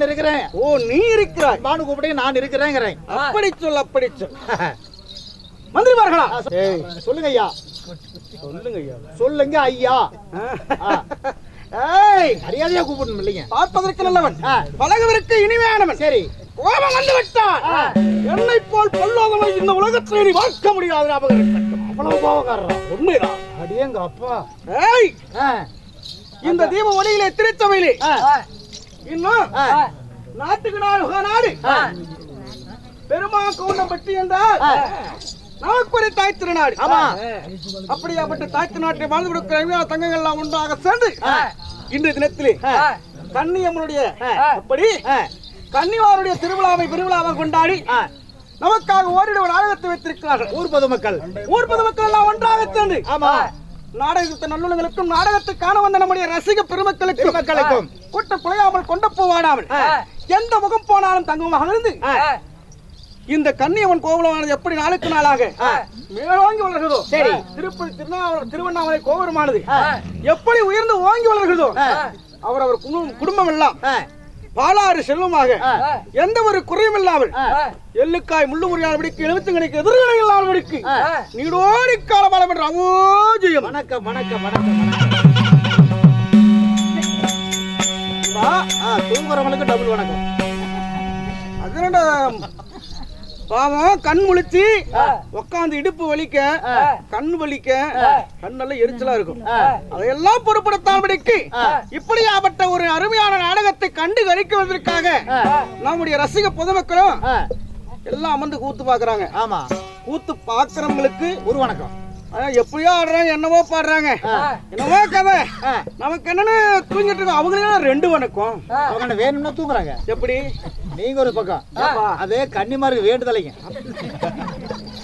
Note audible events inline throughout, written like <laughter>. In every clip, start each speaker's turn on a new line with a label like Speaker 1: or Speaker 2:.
Speaker 1: நான் இருக்கிறேன்.
Speaker 2: ஓ நீ இருக்கிறாய்.
Speaker 1: பானு கூப்பிட்டு நான் இருக்கிறேங்கிறேன்.
Speaker 2: அப்படி சொல் அப்படி சொல். மந்திரிமார்களா?
Speaker 1: சொல்லுங்க ஐயா
Speaker 2: சொல்லுங்க ஐயா.
Speaker 1: சொல்லுங்க ஐயா.
Speaker 2: ஏய்
Speaker 1: மரியாதையா கூப்பிடணும் இல்லைங்க.
Speaker 2: பார்ப்பதற்கு நல்லவன்.
Speaker 1: ஆ.
Speaker 2: பழகுவதற்கு இனிமையானவன்
Speaker 1: சரி.
Speaker 2: கோபம் வந்து விட்டான். என்னை போல் பொல்லாதவன் இந்த உலகத்தில் நீ பார்க்க முடியாது ஞாபகம்
Speaker 1: அவ்வளவு கோபக்காரரா?
Speaker 2: உண்மைதான்
Speaker 1: அடியேங்க அப்பா.
Speaker 2: ஏய்! இந்த தீப ஒளியிலே திருச்சபையிலே இன்னும் நாட்டுக்கு நாடு நாடு. பெருமா கவுண்டம்பட்டி என்றால். நமக்கு ஒரு தாய் திருநாடு
Speaker 1: ஆமா.
Speaker 2: அப்படியாப்பட்ட தாய் திருநாட்டை வாழ்ந்து கொடுக்கிற தங்கங்கள் எல்லாம் ஒன்றாக சேர்ந்து இன்றைய தினத்திலே. கன்னியம்மனுடைய. அப்படி கன்னிவாருடைய திருவிழாவை பெருவிழாவை கொண்டாடி. நமக்காக ஓரிட ஒரு நாடகத்தை வைத்திருக்கிறார்கள்
Speaker 1: ஊர் பொதுமக்கள்
Speaker 2: ஊர் பொதுமக்கள் எல்லாம் ஒன்றாக சேர்ந்து
Speaker 1: ஆமா
Speaker 2: நாடகத்தை நல்லுள்ளங்களுக்கும் நாடகத்தை காண வந்த நம்முடைய ரசிக பெருமக்களுக்கும்
Speaker 1: பெருமக்களுக்கும்.
Speaker 2: கூட்டம் குலையாமல் கொண்ட போவாடாமல் எந்த முகம் போனாலும் தங்குமாக இருந்து. இந்த கன்னியம்மன் கோவலமானது எப்படி நாளுக்கு நாளாக மேலோங்கி வளர்கிறதோ
Speaker 1: சரி.
Speaker 2: திருப்பதி திருநாவ திருவண்ணாமலை கோபுரமானது. எப்படி உயர்ந்து ஓங்கி வளர்கிறதோ. அவர் அவர் குடும்பம் எல்லாம் பாலாறு செல்வமாக. எந்த ஒரு குறையும் இல்லாமல். எள்ளுக்காய் முள்ளு முறியாதபடிக்கு எழுபத்துங்கடைக்கு எதிர்கணை இல்லாதபடிக்கு. நீடோடி காலமாலம் என்ற அவோஜயம்
Speaker 1: வணக்கம் வணக்கம் வணக்கம் வணக்கம் தூங்குறவங்களுக்கு டபுள் வணக்கம்
Speaker 2: அதனோட பாவம் கண் முழிச்சு உட்காந்து இடுப்பு வலிக்க கண் வலிக்க கண்ணெல்லாம் எரிச்சலா இருக்கும். அதையெல்லாம் பொருட்படுத்தாமடிக்கு. இப்படியாப்பட்ட ஒரு அருமையான நாடகத்தை கண்டு கழிக்குவதற்காக. நம்முடைய ரசிக பொதுமக்களும் எல்லாம் அமர்ந்து கூத்து பாக்குறாங்க
Speaker 1: ஆமா.
Speaker 2: கூத்து பாக்குறவங்களுக்கு
Speaker 1: ஒரு வணக்கம்.
Speaker 2: எப்படியோ ஆடுறாங்க என்னவோ பாடுறாங்க. என்னவோ கதை. நமக்கு என்னன்னு தூங்கிட்டு இருக்கோம். அவங்களுக்கு ரெண்டு வணக்கம்.
Speaker 1: அவங்க என்ன வேணும்னா தூங்குறாங்க.
Speaker 2: எப்படி?
Speaker 1: நீங்க ஒரு பக்கம்? அது கன்னிமாருக்கு வேண்டுதலைங்க.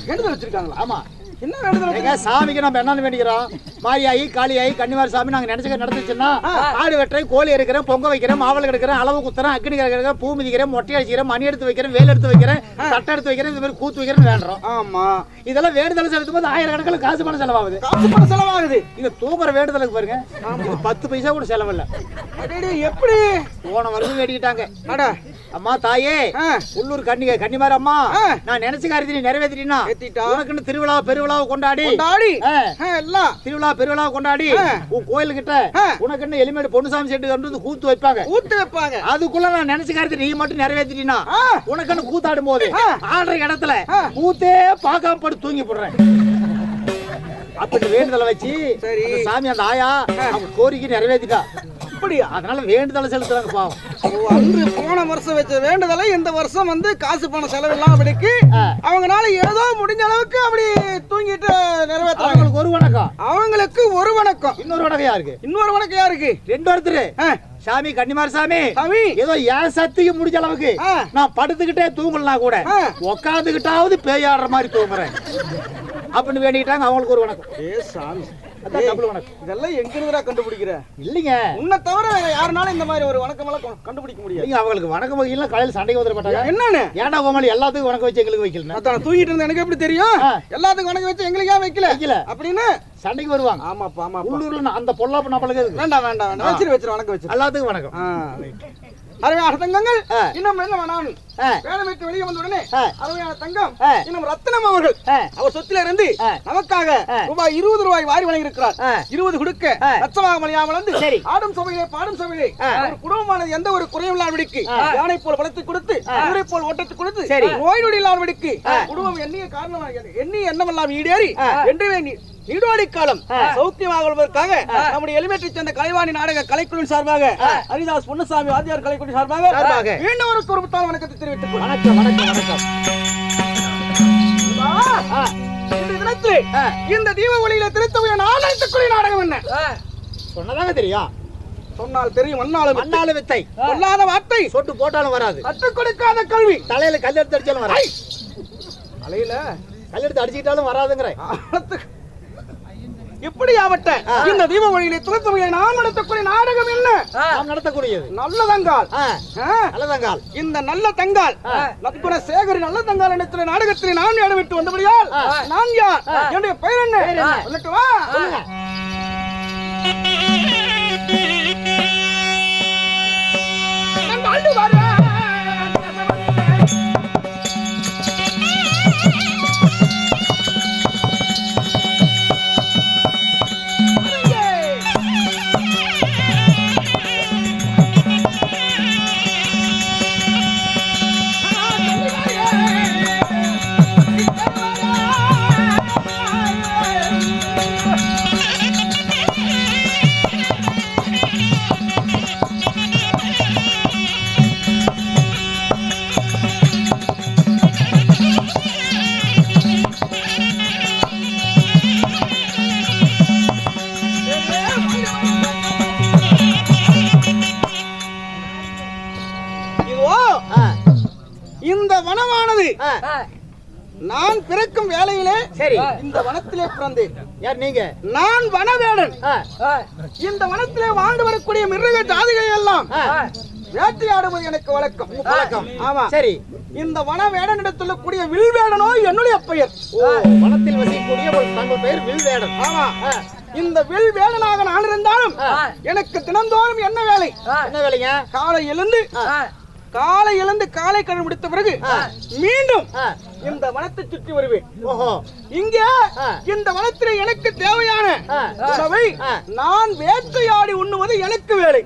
Speaker 2: வேண்டுதல் வச்சிருக்காங்களா?
Speaker 1: ஆமா.
Speaker 2: என்ன வேண்டுதல்
Speaker 1: சாமிக்கு நம்ம என்ன வேண்டிக்கிறோம். மாரியாயி காளியாயி கன்னிமார் சாமி நாங்க நினைச்சுக்க நடந்துச்சுன்னா ஆடு வெட்டுறேன் கோழி எடுக்கிறேன் பொங்க வைக்கிறேன் மாவளை எடுக்கிறேன் அளவு குத்துறேன் அக்கினி கிடக்கிறேன் பூ மிதிக்கிறேன் மொட்டை அடிக்கிறேன் மணி எடுத்து வைக்கிறேன் வேல் எடுத்து வைக்கிறேன் சட்டை எடுத்து வைக்கிறேன் இந்த மாதிரி கூத்து வைக்கிறேன் வேண்டுறோம்
Speaker 2: ஆமா
Speaker 1: இதெல்லாம் வேண்டுதல் செலுத்தும் போது ஆயிரக்கணக்கில் காசு பணம் செலவாகுது
Speaker 2: காசு பணம் செலவாகுது
Speaker 1: இது தூங்குற வேண்டுதலுக்கு பாருங்க பத்து பைசா கூட செலவில்ல
Speaker 2: எப்படி
Speaker 1: போன வருஷம் வேடிக்கிட்டாங்க
Speaker 2: அட
Speaker 1: அம்மா தாயே. உள்ளூர் கன்னிகை கன்னிமார் அம்மா. நான் நினைச்ச காரியத்தை நீ. உனக்குன்னு திருவிழா பெருவிழாவை கொண்டாடி
Speaker 2: கொண்டாடி எல்லாம்
Speaker 1: திருவிழா பெருவிழா கொண்டாடி. உன் கோயிலுக்கிட்ட
Speaker 2: ஆ.
Speaker 1: உனக்குன்னு எலிமேடு பொன்னுசாமி செட்டு வந்து கூத்து வைப்பாங்க
Speaker 2: ஊத்து வைப்பாங்க
Speaker 1: அதுக்குள்ள நான் நினைச்ச காரியத்தை நீ மட்டும் நிறைவேற்றினா
Speaker 2: ஆ.
Speaker 1: உனக்குன்னு கூத்தாடும் போது. ஆடுற இடத்துல. கூத்தே பார்க்காம படுத்து தூங்கி போடுறேன் அப்படி வேண்டுதலை வச்சு சாமி அந்த ஆயா அவங்க கோரிக்கை நிறைவேற்றிட்டா
Speaker 2: அப்படியா
Speaker 1: அதனால வேண்டுதலை செலுத்துறாங்க பாவம்.
Speaker 2: அன்று போன வருஷம் வச்ச வேண்டுதலை இந்த வருஷம் வந்து காசு பணம் செலவு இல்லாமடிக்கு
Speaker 1: ஆ.
Speaker 2: அவங்கனால ஏதோ முடிஞ்ச அளவுக்கு அப்படி தூங்கிட்டு நிறைவேற்றாங்க
Speaker 1: அவங்களுக்கு ஒரு வணக்கம்.
Speaker 2: அவங்களுக்கு ஒரு வணக்கம்.
Speaker 1: இன்னொரு வணக்கம் யாருக்கு?
Speaker 2: இன்னொரு வணக்கம் யாருக்கு?
Speaker 1: ரெண்டு ஒருத்தர். சாமி கன்னிமார் சாமி.
Speaker 2: சாமி.
Speaker 1: ஏதோ என் சக்திக்கு முடிஞ்ச அளவுக்கு. நான் படுத்துக்கிட்டே தூங்கலாம் கூட. உக்காந்துக்கிட்டாவது பேயாடுற மாதிரி தூங்குறேன். அப்படின்னு வேண்டிக்கிட்டாங்க அவங்களுக்கு ஒரு வணக்கம்.
Speaker 2: ஏ சாமி. இதெல்லாம் எங்க இருந்துடா கண்டுபிடிக்கிற?
Speaker 1: இல்லைங்க.
Speaker 2: உன்னை தவிர வேற யாருனாலும் இந்த மாதிரி ஒரு வணக்கம் எல்லாம் கண்டுபிடிக்க முடியாது.
Speaker 1: இல்லைங்க அவங்களுக்கு வணக்கம் வைக்கலாம் காலையில் சண்டைக்கு வந்துட மாட்டாங்க
Speaker 2: என்னன்னு
Speaker 1: ஏன்டா உங்களை எல்லாத்துக்கும் வணக்கம் வச்சு எங்களுக்கு வைக்கல
Speaker 2: அதான் தூங்கிட்டு இருந்த எனக்கு எப்படி தெரியும். எல்லாத்துக்கும் வணக்கம் வச்சு எங்களுக்கு ஏன் வைக்கல?
Speaker 1: வைக்கல.
Speaker 2: அப்படின்னு
Speaker 1: சண்டைக்கு வருவாங்க.
Speaker 2: ஆமாப்பா ஆமாப்பா.
Speaker 1: உள்ளூர்ல அந்த பொல்லாப்பு நம்மளுக்கு
Speaker 2: வேண்டாம் வேண்டாம் வேண்டாம். வச்சிரு வச்சிரு வணக்கம் வச்சிரு.
Speaker 1: எல்லாத்துக்கும் வணக்கம்.
Speaker 2: அருமையான தங்கங்கள். இன்னும் என்ன வேணாம்
Speaker 1: ஆ.
Speaker 2: வேலை விட்டு வெளியே வந்த உடனே. அருமையான தங்கம். இன்னும் ரத்தினம் அவர்கள். அவர் சொத்துல இருந்து. நமக்காக. ரூபாய் இருபது ரூபாய் வாரி வழங்கி இருக்கிறார். இருபது கொடுக்க
Speaker 1: ஆ.
Speaker 2: லட்சமாக மலையாமல் வந்து
Speaker 1: சரி.
Speaker 2: ஆடும் சபையிலே பாடும் சபையிலே. ஒரு குடும்பமானது எந்த ஒரு குறையும் இல்லாதபடிக்கு. யானை போல் வளர்த்து கொடுத்து ஊரை போல் ஓட்டத்து கொடுத்து. நோய் நொடி இல்லாதபடிக்கு. குடும்பம் எண்ணிய காரணமாக எண்ணி எண்ணமெல்லாம் ஈடேறி
Speaker 1: ஆ.
Speaker 2: நீடோடி காலம். சௌக்கியமாக கொள்வதற்காக நம்முடைய எலிமெண்ட்ரி சேர்ந்த கலைவாணி நாடக கலைக்குழுவின் சார்பாக ஹரிதாஸ் பொன்னுசாமி வாத்தியார் கலைக்குழு சார்பாக. மீண்டும் ஒரு குறும்பத்தால் வணக்கத்தை தெரிவித்துக்.
Speaker 1: வணக்கம் வணக்கம் வணக்கம்.
Speaker 2: இந்த தீப ஒளியில திருத்தவைய நாடகத்துக்குரிய நாடகம் என்ன?
Speaker 1: சொன்னதாங்க தெரியும்
Speaker 2: சொன்னால் தெரியும் மண்ணாலும்
Speaker 1: மண்ணால வித்தை.
Speaker 2: கொல்லாத வார்த்தை.
Speaker 1: சொட்டு போட்டாலும் வராது.
Speaker 2: கற்றுக் கொடுக்காத கல்வி.
Speaker 1: தலையில கல்லெடுத்து அடிச்சாலும் வராது.
Speaker 2: அலையில
Speaker 1: கல்லெடுத்து அடிச்சுக்கிட்டாலும் வராதுங்கிறேன்
Speaker 2: ஆழத்துக்கு- இப்படியாவட்ட இந்த தீப ஒளியிலே திருத்தவையை நாம் நடத்தக்கூடிய நாடகம் என்ன?
Speaker 1: நாம் நடத்தக்கூடியது.
Speaker 2: நல்லதங்கால்
Speaker 1: ஆ,
Speaker 2: ஆ.
Speaker 1: நல்லதங்கால்
Speaker 2: இந்த நல்ல தங்கால் நற்குண சேகரி நல்ல தங்கால் என்ற நாடகத்தில் நான் இடமிட்டு வந்தபடியால் நான் யார்? என்னுடைய பெயர் என்ன? சொல்லட்டுமா இதோ இந்த வனத்திலே பிறந்தேன்
Speaker 1: யார் நீங்க?
Speaker 2: நான் வனவேடன் இந்த வனத்திலே வாழ்ந்து வரக்கூடிய மிருக ஜாதிகளை எல்லாம் வேட்டையாடுவது எனக்கு வழக்கம்.
Speaker 1: பழக்கம்
Speaker 2: ஆமா.
Speaker 1: சரி.
Speaker 2: இந்த வனவேடனிடத்தில் கூடிய வில்வேடனோ என்னுடைய பெயர்.
Speaker 1: ஓ வனத்தில் வசிக்கக்கூடிய ஒரு தங்கள் பெயர் வில்வேடன்
Speaker 2: ஆமா. இந்த வில்வேடனாக நான் இருந்தாலும். எனக்கு தினந்தோறும் என்ன வேலை?
Speaker 1: என்ன வேலைங்க?
Speaker 2: காலை எழுந்து காலை எழுந்து காலை கடன் முடித்த பிறகு. மீண்டும் இந்த வனத்தை சுற்றி வருவேன். இங்கே. இந்த வனத்திலே எனக்கு தேவையான உணவை. நான் வேட்டையாடி உண்ணுவது எனக்கு வேலை.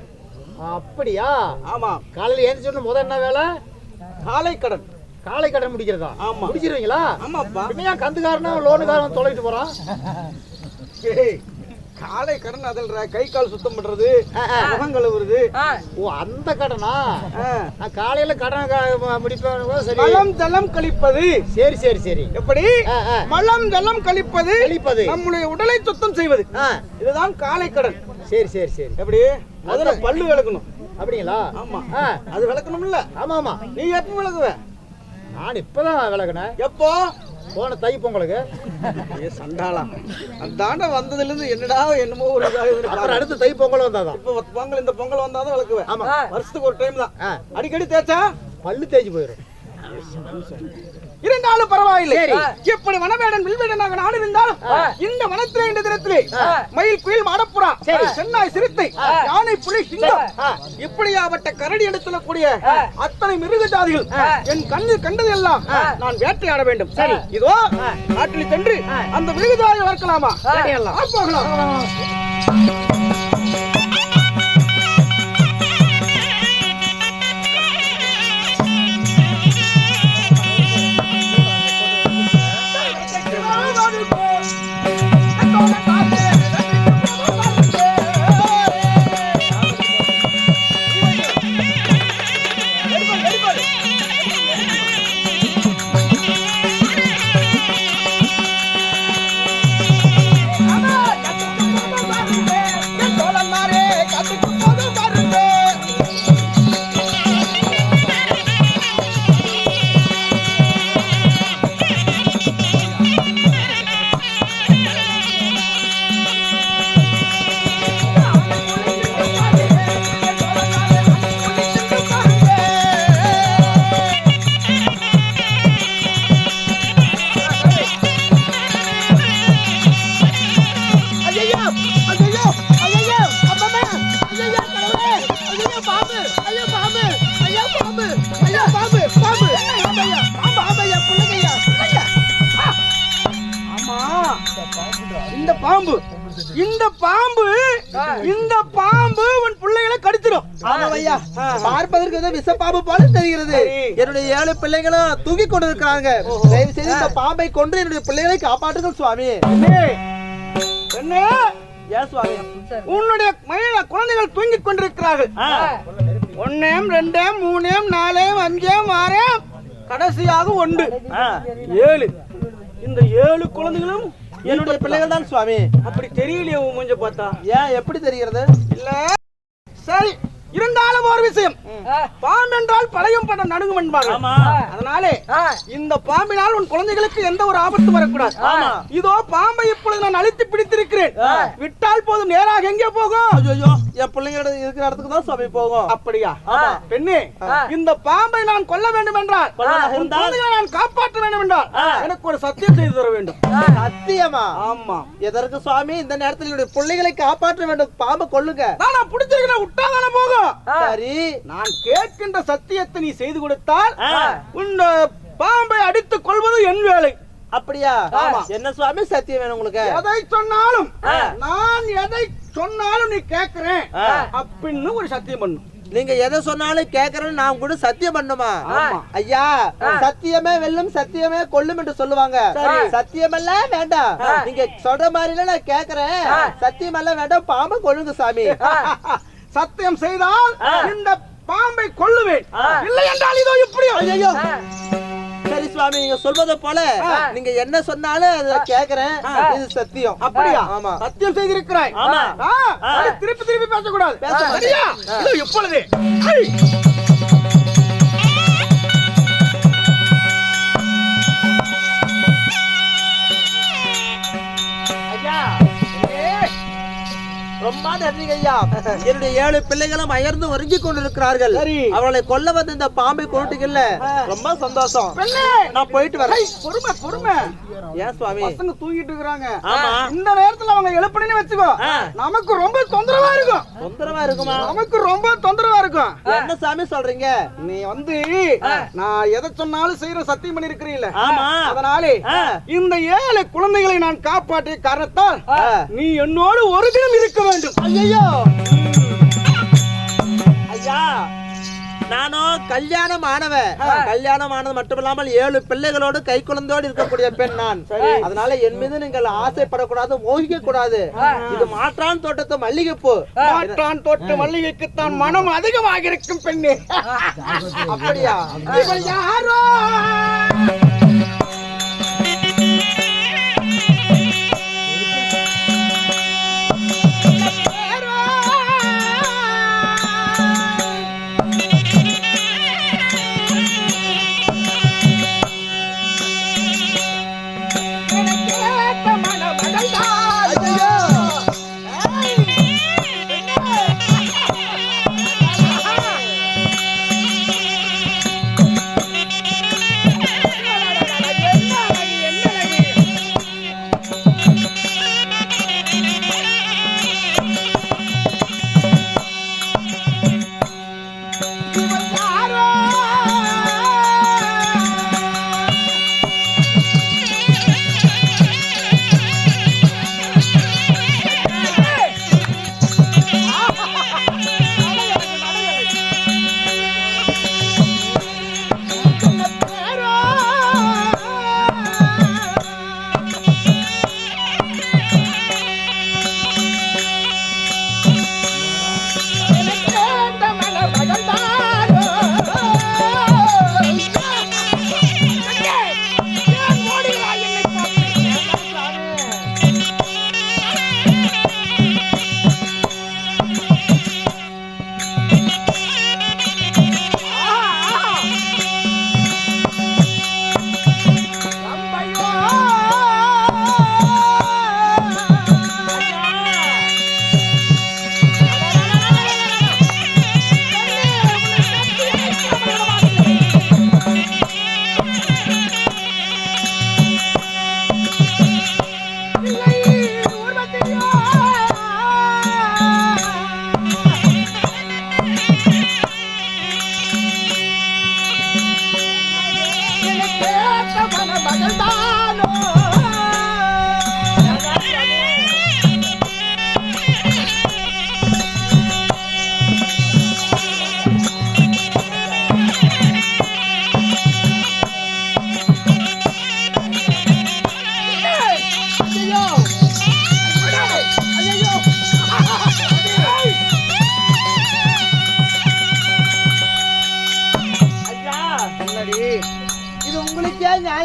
Speaker 1: அப்படியா?
Speaker 2: ஆமா.
Speaker 1: காலையில ஏந்திரிச்ச உடனே முதல் என்ன வேலை?
Speaker 2: காலை கடன்.
Speaker 1: காலை கடன் முடிக்கிறதா?
Speaker 2: ஆமா.
Speaker 1: முடிச்சிருவீங்களா?
Speaker 2: ஆமாப்பா.
Speaker 1: கந்துக்காரனும் லோனுக்காரன் தொலைட்டு போறான்?
Speaker 2: காலை கடன் அதில் கை கால் சுத்தம் பண்றது. முகம் கழுவுறது.
Speaker 1: ஓ அந்த கடனா?
Speaker 2: ஆ.
Speaker 1: நான் காலையில கடன் முடிப்பேன். சரி.
Speaker 2: மலம் ஜலம் கழிப்பது.
Speaker 1: சரி சரி சரி.
Speaker 2: எப்படி. மலம் ஜலம் கழிப்பது
Speaker 1: கழிப்பது.
Speaker 2: நம்முடைய உடலை சுத்தம் செய்வது. இதுதான் காலை கடன்.
Speaker 1: சரி சரி சரி.
Speaker 2: எப்படி? முதல்ல பல்லு விளக்கணும்.
Speaker 1: அப்படிங்களா?
Speaker 2: ஆமா. அது விளக்கணும்ல.
Speaker 1: ஆமா ஆமா
Speaker 2: நீ எப்ப விளக்குவ?
Speaker 1: நான் இப்பதான் விளக்குனேன்.
Speaker 2: எப்போ?
Speaker 1: போன தை பொங்கலுக்கு
Speaker 2: ஏ சண்டாளா. அந்தாண்ட வந்ததுல இருந்து என்னடா என்னமோ ஒரு
Speaker 1: அப்புறம். அடுத்து தை பொங்கல் வந்தாதான்.
Speaker 2: இப்ப பொங்கல் இந்த பொங்கல் வந்தாதான் விளக்குவேன்.
Speaker 1: ஆமா.
Speaker 2: வருஷத்துக்கு ஒரு டைம் தான். அடிக்கடி தேய்ச்சா?
Speaker 1: பல்லு தேய்ச்சி போயிடும்
Speaker 2: இருந்தாலும் பரவாயில்லை. எப்படி வனவேடன் வில்வேடனாக நான் இருந்தாலும் இந்த வனத்திலே இந்த தினத்திலே மயில் குயில் மாடப்புறா. சென்னாய் சிறுத்தை யானை புலி சிங்கம்
Speaker 1: ஆ.
Speaker 2: இப்படியாப்பட்ட கரடி எடுத்துள்ளக்கூடிய அத்தனை மிருக ஜாதிகள் என் கண்ணில் கண்டது எல்லாம் நான் வேட்டையாட வேண்டும். சரி. இதோ காட்டில் சென்று அந்த மிருக ஜாதியை வளர்க்கலாமா போகலாம்.
Speaker 1: பாம்பு
Speaker 2: இந்த பாம்பு உன் பிள்ளைகளை கடிச்சிடும்.
Speaker 3: ஆமா ஐயா. பார்ப்பதற்கு ஏதோ விஷ பாம்பு போல தெரிகிறது. என்னுடைய ஏழு பிள்ளைகளும் தூக்கி கொண்டு இருக்கிறாங்க தயவு செய்து இந்த பாம்பை கொன்று என்னுடைய பிள்ளைகளை காப்பாற்றுங்கள் சுவாமி. சுவாமி?
Speaker 2: உன்னுடைய மயில குழந்தைகள் தூங்கிக் கொண்டிருக்கிறார்கள். ஒன்னேம் ரெண்டேம் மூணேம் நாலேம் அஞ்சேம் ஆறேம். கடைசியாக ஒன்று. ஏழு. இந்த ஏழு குழந்தைகளும்
Speaker 3: என்னுடைய பிள்ளைகள் தான் சுவாமி.
Speaker 2: அப்படி தெரியலையே உன் மூஞ்ச பார்த்தா?
Speaker 3: ஏன் எப்படி தெரிகிறது?
Speaker 2: இல்ல. சரி. இருந்தாலும் ஒரு விஷயம். பாம்பு என்றால் பழையும் படம் நடுங்கும் என்பார்கள். அதனாலே இந்த பாம்பினால் உன் குழந்தைகளுக்கு எந்த ஒரு ஆபத்து வரக்கூடாது. இதோ பாம்பை இப்பொழுது நான் அழித்து பிடித்திருக்கிறேன். விட்டால் போதும் நேராக எங்கே போகும்?
Speaker 3: ஐயோ என் பிள்ளைங்களோட இருக்கிற இடத்துக்கு தான் சுவாமி போகும்.
Speaker 2: அப்படியா? பெண்ணே இந்த பாம்பை நான் கொல்ல வேண்டும். என்றால்? குழந்தைகளை நான் காப்பாற்ற வேண்டும் என்றால் எனக்கு ஒரு சத்தியம் செய்து தர வேண்டும்.
Speaker 3: சத்தியமா?
Speaker 2: ஆமா.
Speaker 3: எதற்கு சுவாமி? இந்த நேரத்தில் என்னுடைய பிள்ளைகளை காப்பாற்ற வேண்டும். பாம்பை கொல்லுங்க.
Speaker 2: நான் நான் பிடிச்சிருக்கிறேன் விட்டாதானே போகும்?
Speaker 3: சரி
Speaker 2: நான் கேட்கின்ற சத்தியத்தை நீ செய்து கொடுத்தால். உன் பாம்பை அடித்துக் கொள்வது என் வேலை.
Speaker 3: அப்படியா. என்ன சுவாமி? சத்தியம் வேணும் உங்களுக்கு.
Speaker 2: எதை சொன்னாலும் நான் எதை சொன்னாலும் நீ கேட்கிறேன். அப்படின்னு ஒரு சத்தியம் பண்ணு
Speaker 3: நீங்க எதை சொன்னாலும் கேக்குறேன்னு நான் கூட சத்தியம் பண்ணுமா. ஐயா சத்தியமே வெல்லும் சத்தியமே கொல்லும் என்று சொல்லுவாங்க. சத்தியமெல்லாம் வேண்டாம். நீங்க சொல்ற மாதிரி நான் கேக்குறேன் சத்தியமெல்லாம் வேண்டாம். பாம்பை கொல்லுங்க சாமி.
Speaker 2: சத்தியம் செய்தால் இந்த பாம்பை கொல்லுவேன். இல்லை என்றால் இதோ இப்படியோ
Speaker 3: ஐயோ சரி சுவாமி நீங்க சொல்வதை போல நீங்க என்ன சொன்னாலும் அதை கேக்குறேன். இது சத்தியம்.
Speaker 2: அப்படியா?
Speaker 3: ஆமா.
Speaker 2: சத்தியம் செய்திருக்கிறாய்.
Speaker 4: ஆமா.
Speaker 2: திருப்பி திருப்பி பேசக்கூடாது.
Speaker 3: பேச மாட்டேன்.
Speaker 2: சரியா இதோ இப்பொழுது.
Speaker 3: ரொம்ப நன்றிங்க ஐயா என்னுடைய ஏழு பிள்ளைகளும் அயர்ந்து ஒருங்கி கொண்டிருக்கிறார்கள். அவளை கொல்ல வந்து இந்த பாம்பை கொண்டுட்டீங்கல்ல ரொம்ப சந்தோஷம். நான் போயிட்டு வரேன்.
Speaker 2: பொறுமை பொறுமை.
Speaker 3: ஏன் சுவாமி?
Speaker 2: பசங்க தூங்கிட்டு இருக்காங்க
Speaker 4: ஆமா.
Speaker 2: இந்த நேரத்துல அவங்க எழுப்பணும்னு வச்சுக்கோ. நமக்கு ரொம்ப தொந்தரவா இருக்கும்.
Speaker 3: தொந்தரவா இருக்குமா?
Speaker 2: நமக்கு ரொம்ப தொந்தரவா இருக்கும்.
Speaker 3: என்ன சாமி சொல்றீங்க?
Speaker 2: நீ வந்து நான் எதை சொன்னாலும் செய்யற சத்தியம் பண்ணி இருக்கிறீல்ல. அதனாலே. இந்த ஏழை குழந்தைகளை நான் காப்பாற்றிய காரணத்தால். நீ என்னோடு ஒரு தினம் இருக்க வேண்டும்.
Speaker 3: ஐயோ ஐயா நானும் கல்யாணம் ஆனவன் கல்யாணம் ஆனது மட்டும் இல்லாமல் ஏழு பிள்ளைகளோடு கை குழந்தையோடு இருக்கக்கூடிய பெண் நான் அதனால என் மீது நீங்கள் ஆசைப்படக்கூடாது மோகிக்க கூடாது இது மாற்றான் தோட்டத்து மல்லிகைப்பூ.
Speaker 2: மாற்றான் தொட்டு மல்லிகைக்குத்தான் மனம் அதிகமாக இருக்கும் பெண்ணே.
Speaker 3: அப்படியா?
Speaker 2: யாரோ?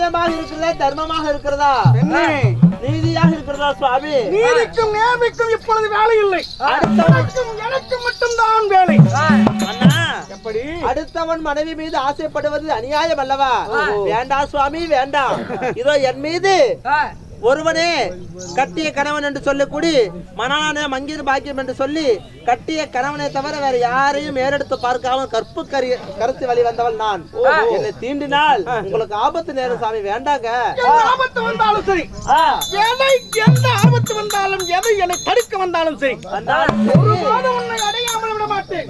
Speaker 3: நியாயமாக இருக்கிறதா? தர்மமாக இருக்கிறதா? நீதியாக இருக்கிறதா சுவாமி?
Speaker 2: நீதிக்கும் நேர்மைக்கும் இப்பொழுது வேலை இல்லை.
Speaker 3: அடுத்த
Speaker 2: எனக்கும் எனக்கு மட்டும்தான் வேலை. எப்படி?
Speaker 3: அடுத்தவன் மனைவி மீது ஆசைப்படுவது அநியாயம் அல்லவா? வேண்டாம் சுவாமி வேண்டாம் <laughs> இதோ என் மீது. ஒருவனே கட்டிய கணவன் என்று சொல்லக்கூடி மணான மங்கிர் பாக்கியம் என்று சொல்லி கட்டிய கணவனை தவிர வேற யாரையும் ஏறெடுத்து பார்க்காமல் கற்பு கரி கருத்து வழி வந்தவள் நான். என்னை தீண்டினால் உங்களுக்கு ஆபத்து நேரம் சாமி வேண்டாங்க.
Speaker 2: ஆபத்து வந்தாலும் சரி. எந்த ஆபத்து வந்தாலும் எதை என்னை தடுக்க வந்தாலும் சரி.
Speaker 3: வந்தால்
Speaker 2: ஒரு மாதம் உன்னை அடையாமல் விட மாட்டேன்.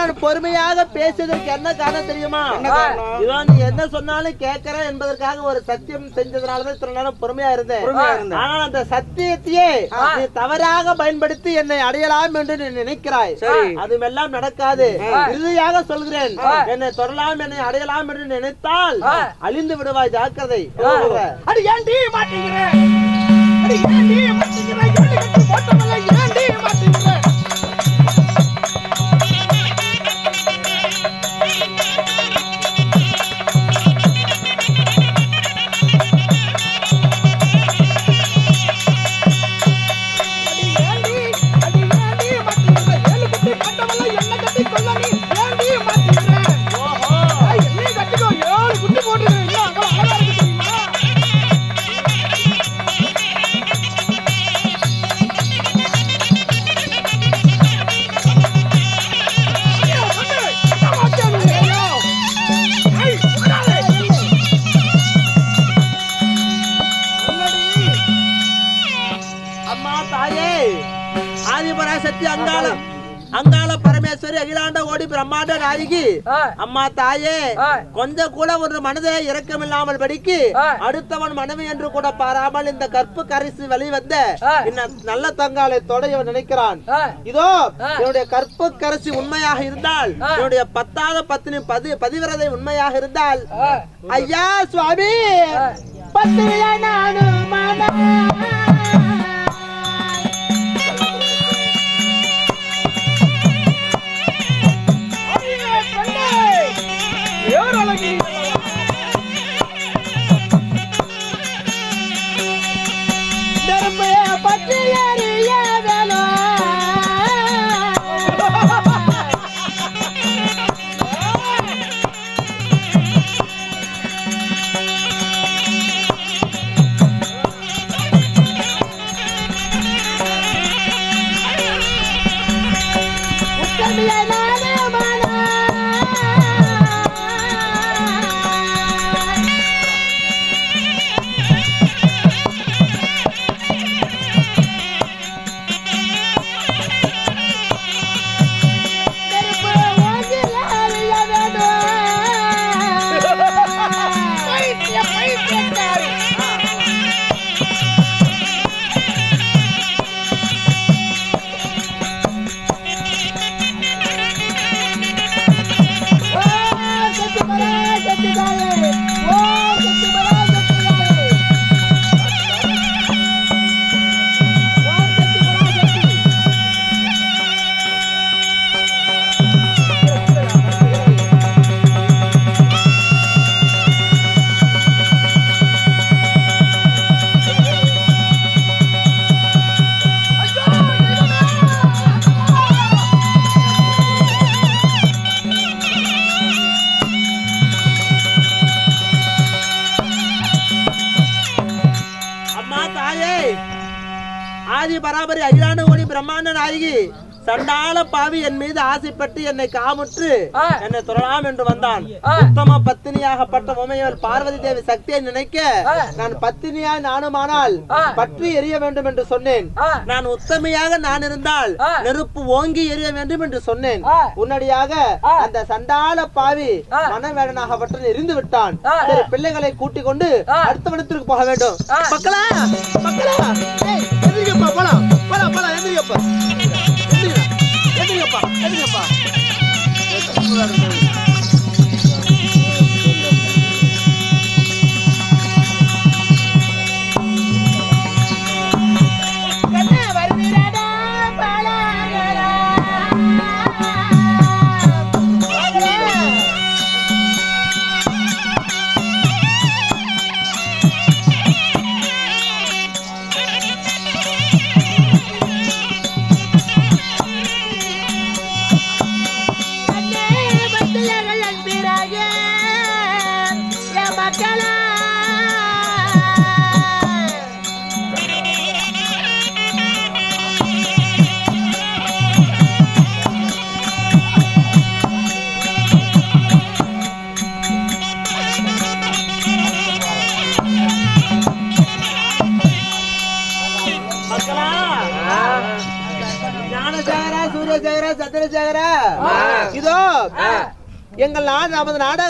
Speaker 2: நான்
Speaker 3: பொறுமையாக பேசியதற்கு என்ன காரணம் தெரியுமா? நீ என்ன சொன்னாலும் கேட்கிறேன் என்பதற்காக ஒரு சத்தியம் செஞ்சதுனாலதான் இத்தனை நேரம் பொறுமையா இருந்தேன். ஆனால் அந்த சத்தியத்தையே நீ தவறாக பயன்படுத்தி என்னை அடையலாம் என்று நீ நினைக்கிறாய். அதுவெல்லாம் நடக்காது. இறுதியாக சொல்கிறேன். என்னை தொடலாம் என்னை அடையலாம் என்று நினைத்தால் அழிந்து விடுவாய் ஜாக்கிரதை.
Speaker 2: அடி ஏன்டி மாட்டேங்கிற அடி ஏன்டி மாட்டேங்கிற ஏழு கட்டு போட்டவளை ஏன்டி மாட்டேங்கிற
Speaker 3: ஆதிபராசக்தி அங்காளம் அங்காள பரமேஸ்வரி அகிலாண்ட ஓடி பிரம்மாண்ட நாயகி. அம்மா தாயே கொஞ்சம் கூட ஒரு மனதை இரக்கம் இல்லாமல் படிக்கு அடுத்தவன் மனைவி என்று கூட பாராமல் இந்த கற்பு கரிசி வெளிவந்த நல்ல தங்காலை தொடைய நினைக்கிறான். இதோ என்னுடைய கற்பு கரிசி உண்மையாக இருந்தால் என்னுடைய பத்தாவது பத்தினி பதி பதிவிரதை உண்மையாக இருந்தால் ஐயா சுவாமி பத்திரியா நானும்
Speaker 2: ஏறு அழகி.
Speaker 3: நெருப்பைய பற்றி சண்டாள பாவி என் மீது ஆசைப்பட்டு என்னை காமுற்று. என்னை தொடலாம் என்று வந்தான். உத்தம பத்தினியாகப்பட்ட உமையவர் பார்வதி தேவி சக்தியை நினைக்க. நான் பத்தினியாய் நானுமானால். பற்றி எரிய வேண்டும் என்று சொன்னேன். நான் உத்தமையாக நான் இருந்தால். நெருப்பு ஓங்கி எரிய வேண்டும் என்று சொன்னேன்
Speaker 2: ஆ.
Speaker 3: அந்த சண்டாள பாவி. மனவேடனாகப்பட்ட எரிந்து விட்டான். சரி பிள்ளைகளை கூட்டிக் கொண்டு. அடுத்த வனத்திற்கு போக வேண்டும். மக்களா மக்களா போலாம் போலாம் போலாம் எந்திரிங்க. எடுங்கப்பா எடுங்கப்பா. நமது நாடக